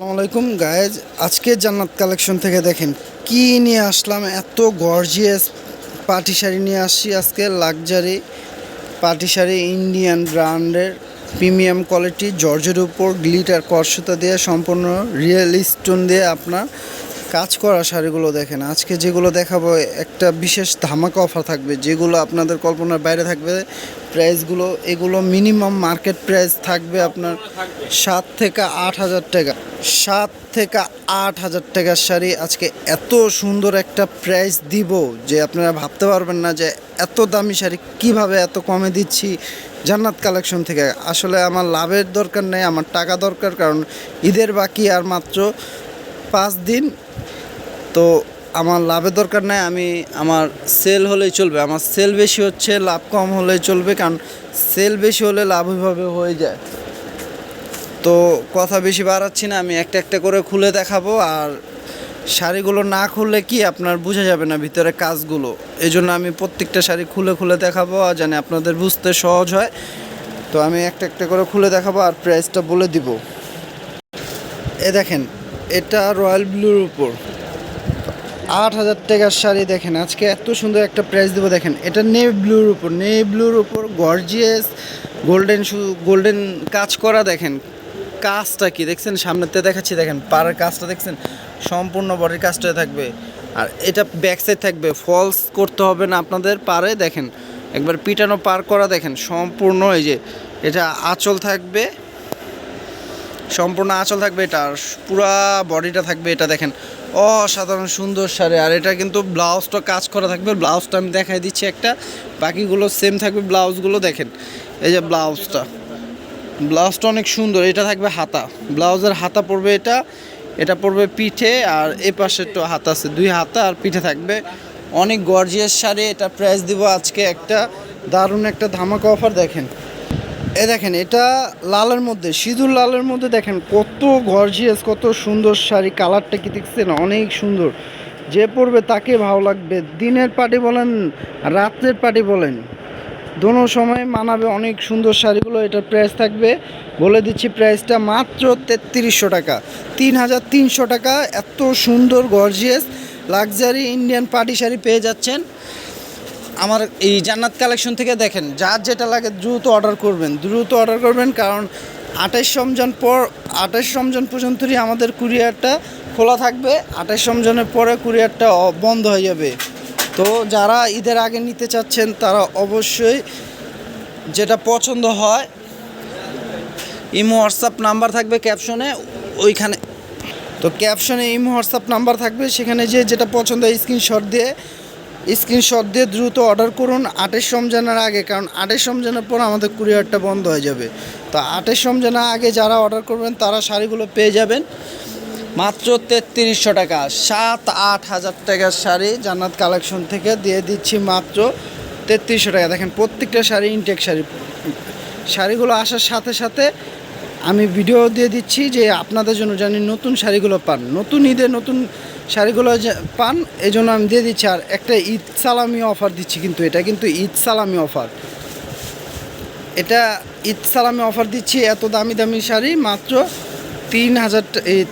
আলাইকুম গায়েজ আজকে জান্নাত কালেকশন থেকে দেখেন কি নিয়ে আসলাম, এত গর্জিয়াস পাটি শাড়ি নিয়ে আসছি আজকে লাক্সারি পাটি শাড়ি ইন্ডিয়ান ব্র্যান্ডের প্রিমিয়াম কোয়ালিটি জর্জের উপর গ্লিটার কর্সতা দিয়ে, সম্পূর্ণ রিয়েল স্টোন দিয়ে আপনার কাজ করা শাড়িগুলো দেখেন। আজকে যেগুলো দেখাবো, একটা বিশেষ ধামাকা অফার থাকবে, যেগুলো আপনাদের কল্পনার বাইরে থাকবে। প্রাইসগুলো এগুলো মিনিমাম মার্কেট প্রাইস থাকবে আপনার সাত থেকে আট হাজার টাকা। সাত থেকে আট হাজার টাকার শাড়ি আজকে এত সুন্দর একটা প্রাইস দিব যে আপনারা ভাবতে পারবেন না যে এত দামি শাড়ি কীভাবে এত কমে দিচ্ছি। জান্নাত কালেকশন থেকে। আসলে আমার লাভের দরকার নেই, আমার টাকা দরকার, কারণ ঈদের বাকি আর মাত্র পাঁচ দিন। তো আমার লাভের দরকার নাই, আমি আমার সেল হলেই চলবে। আমার সেল বেশি হচ্ছে, লাভ কম হলেই চলবে, কারণ সেল বেশি হলে লাভ ওইভাবে হয়ে যায়। তো কথা বেশি বাড়াচ্ছি না, আমি একটা একটা করে খুলে দেখাবো আর শাড়িগুলো না খুললে কি আপনার বোঝা যাবে না ভিতরে কাজগুলো। এই জন্য আমি প্রত্যেকটা শাড়ি খুলে খুলে দেখাবো আর জানি আপনাদের বুঝতে সহজ হয়। তো আমি একটা একটা করে খুলে দেখাবো আর প্রাইসটা বলে দিব। এ দেখেন, এটা রয়্যাল ব্লুর উপর। আট হাজার টাকার শাড়ি দেখেন, আজকে এত সুন্দর একটা প্রাইস দেবো। দেখেন, এটা নেভ ব্লুর উপর, নেভ ব্লুর উপর গর্জিয়াস গোল্ডেন শু গোল্ডেন কাজ করা দেখেন। কাজটা কি? দেখছেন সামনেতে দেখাচ্ছি, দেখেন, পাড়ের কাজটা দেখছেন, সম্পূর্ণ বডির কাজটা থাকবে। আর এটা ব্যাক সাইড থাকবে ফলস করতে হবে না আপনাদের পারে দেখেন, একবার পিটানো পার করা, দেখেন, সম্পূর্ণ এই যে, এটা আঁচল থাকবে, সম্পূর্ণ আঁচল থাকবে এটা, আর পুরা বডিটা থাকবে এটা, দেখেন, অসাধারণ সুন্দর শাড়ি, আর এটা কিন্তু ব্লাউজটা কাজ করা থাকবে, ব্লাউজটা আমি দেখাই দিচ্ছি একটা, বাকিগুলো সেম থাকবে, ব্লাউজগুলো দেখেন, এই যে ব্লাউজটা। ব্লাউজটা অনেক সুন্দর, এটা থাকবে হাতা। ব্লাউজের হাতা পড়বে এটা এটা পড়বে পিঠে, আর এ পাশে একটু হাতা আছে, দুই হাতা আর পিঠে থাকবে। অনেক গর্জিয়াস শাড়ি, এটা প্রাইস দিব আজকে একটা দারুণ একটা ধামাকা অফার, দেখেন। এ দেখেন, এটা লালের মধ্যে, সিঁদুর লালের মধ্যে দেখেন, কত গর্জিয়াস, কত সুন্দর শাড়ি, কালারটা কি দেখছেন? অনেক সুন্দর। যে পরবে তাকে ভালো লাগবে, দিনের পার্টি বলেন রাত্রের পার্টি বলেন। দোনো সময় মানাবে অনেক সুন্দর শাড়িগুলো, এটার প্রাইস থাকবে। বলে দিচ্ছি প্রাইসটা মাত্র তেত্রিশশো টাকা। তিন হাজার তিনশো টাকা, এত সুন্দর gorgeous luxury Indian party sari পেয়ে যাচ্ছেন। আমার এই জান্নাত কালেকশন থেকে দেখেন, যার যেটা লাগে দ্রুত অর্ডার করবেন। দ্রুত অর্ডার করবেন কারণ আঠাশ রমজান পর আঠাশ রমজান পর্যন্তই আমাদের কুরিয়ারটা খোলা থাকবে। আঠাশ রমজানের পরে কুরিয়ারটা বন্ধ হয়ে যাবে। তো যারা ঈদের আগে নিতে চাচ্ছেন, তারা অবশ্যই যেটা পছন্দ হয়, ইমো হোয়াটসঅ্যাপ নাম্বার থাকবে ক্যাপশনে, ওইখানে। তো ক্যাপশনে ইমো হোয়াটসঅ্যাপ নাম্বার থাকবে, সেখানে যে যেটা পছন্দ হয় স্ক্রিনশট দিয়ে স্ক্রিনশট দিয়ে দ্রুত অর্ডার করুন আটেশ রমজানের আগে, কারণ আটেশ রমজানের পর আমাদের কুরিয়ারটা বন্ধ হয়ে যাবে। তো আটেশ রমজানের আগে যারা অর্ডার করবেন, তারা শাড়িগুলো পেয়ে যাবেন। মাত্র তেত্রিশশো টাকা। সাত, আট হাজার টাকার শাড়ি জান্নাত কালেকশন থেকে দিয়ে দিচ্ছি মাত্র তেত্রিশশো টাকা। দেখেন, প্রত্যেকটা শাড়ি ইনটেক শাড়ি। শাড়িগুলো আসার সাথে সাথে আমি ভিডিও দিয়ে দিচ্ছি যে আপনাদের জন্য জানি নতুন শাড়িগুলো পান। নতুন ঈদে নতুন শাড়িগুলো পান এই জন্য আমি দিয়ে দিচ্ছি। আর একটা ঈদ সালামি অফার দিচ্ছি কিন্তু এটা কিন্তু ঈদ সালামি অফার এটা ঈদ সালামি অফার দিচ্ছি এত দামি দামি শাড়ি মাত্র তিন হাজার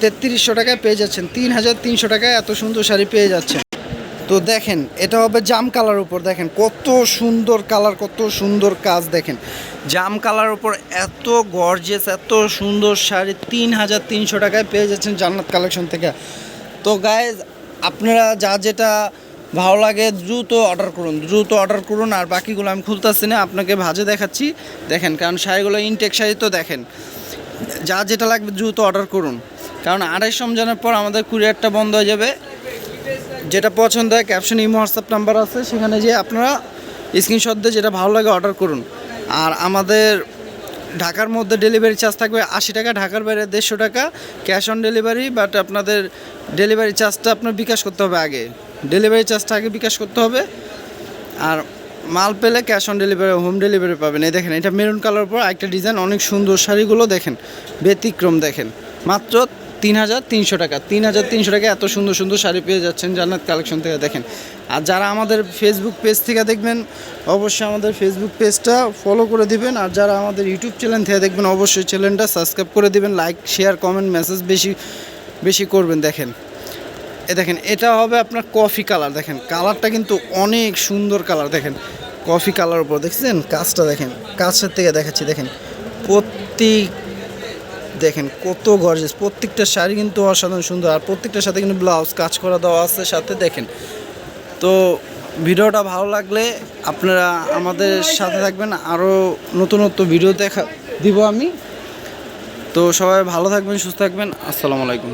তেত্রিশশো টাকায় পেয়ে যাচ্ছেন। তিন হাজার তিনশো টাকায় এত সুন্দর শাড়ি পেয়ে যাচ্ছেন। তো দেখেন, এটা হবে জাম কালার উপর, দেখেন, কত সুন্দর কালার, কত সুন্দর কাজ দেখেন। জাম কালার উপর এত গর্জেস এত সুন্দর শাড়ি তিন হাজার তিনশো টাকায় পেয়ে যাচ্ছেন জান্নাত কালেকশন থেকে। তো গায়ে আপনারা যা যেটা ভালো লাগে দ্রুত অর্ডার করুন, দ্রুত অর্ডার করুন, আর বাকিগুলো আমি খুলতেছি না, আপনাকে ভাজে দেখাচ্ছি। দেখেন, কারণ শাড়িগুলো ইনটেক শাড়ি তো দেখেন। যা যেটা লাগবে দ্রুত অর্ডার করুন। কারণ আড়াইশ রমজানের পর আমাদের কুরিয়ারটা বন্ধ হয়ে যাবে। যেটা পছন্দ হয় ক্যাপশন ইমো হোয়াটসঅ্যাপ নাম্বার আছে। সেখানে যেয়ে আপনারা স্ক্রিনশট দিয়ে যেটা ভালো লাগে অর্ডার করুন। আর আমাদের ঢাকার মধ্যে ডেলিভারি চার্জ থাকবে আশি টাকা, ঢাকার বাইরে দেড়শো টাকা ক্যাশ অন ডেলিভারি বাট আপনাদের ডেলিভারি চার্জটা আপনার বিকাশ করতে হবে আগে। ডেলিভারি চার্জটা আগে বিকাশ করতে হবে। আর মাল পেলে cash on delivery home delivery পাবেন। এই দেখেন, এটা মেরুন কালার পর একটা ডিজাইন অনেক সুন্দর শাড়িগুলো দেখেন, ব্যতিক্রম দেখেন। মাত্র তিন হাজার তিনশো টাকা, তিন হাজার তিনশো টাকা এত সুন্দর সুন্দর শাড়ি পেয়ে যাচ্ছেন জান্নাত কালেকশন থেকে, দেখেন। আর যারা আমাদের ফেসবুক পেজ থেকে দেখবেন, অবশ্যই আমাদের ফেসবুক পেজটা ফলো করে দিবেন। আর যারা আমাদের ইউটিউব চ্যানেল থেকে দেখবেন, অবশ্যই চ্যানেলটা সাবস্ক্রাইব করে দিবেন লাইক শেয়ার কমেন্ট মেসেজ বেশি বেশি করবেন, দেখেন। এ দেখেন, এটা হবে আপনার কফি কালার দেখেন। কালারটা কিন্তু অনেক সুন্দর কালার দেখেন। কফি কালার উপর, দেখছেন? কাজটা দেখেন, কাছের থেকে দেখাচ্ছি, দেখেন। প্রত্যেক দেখেন, কত গর্জেস প্রত্যেকটা শাড়ি কিন্তু অসাধারণ সুন্দর, আর প্রত্যেকটার সাথে কিন্তু ব্লাউজ কাজ করা দেওয়া আছে, সাথে দেখেন। তো ভিডিওটা ভালো লাগলে আপনারা আমাদের সাথে থাকবেন আরও নতুন নতুন ভিডিও দেখা, দিব আমি। তো সবাই ভালো থাকবেন, সুস্থ থাকবেন। আসসালামু আলাইকুম।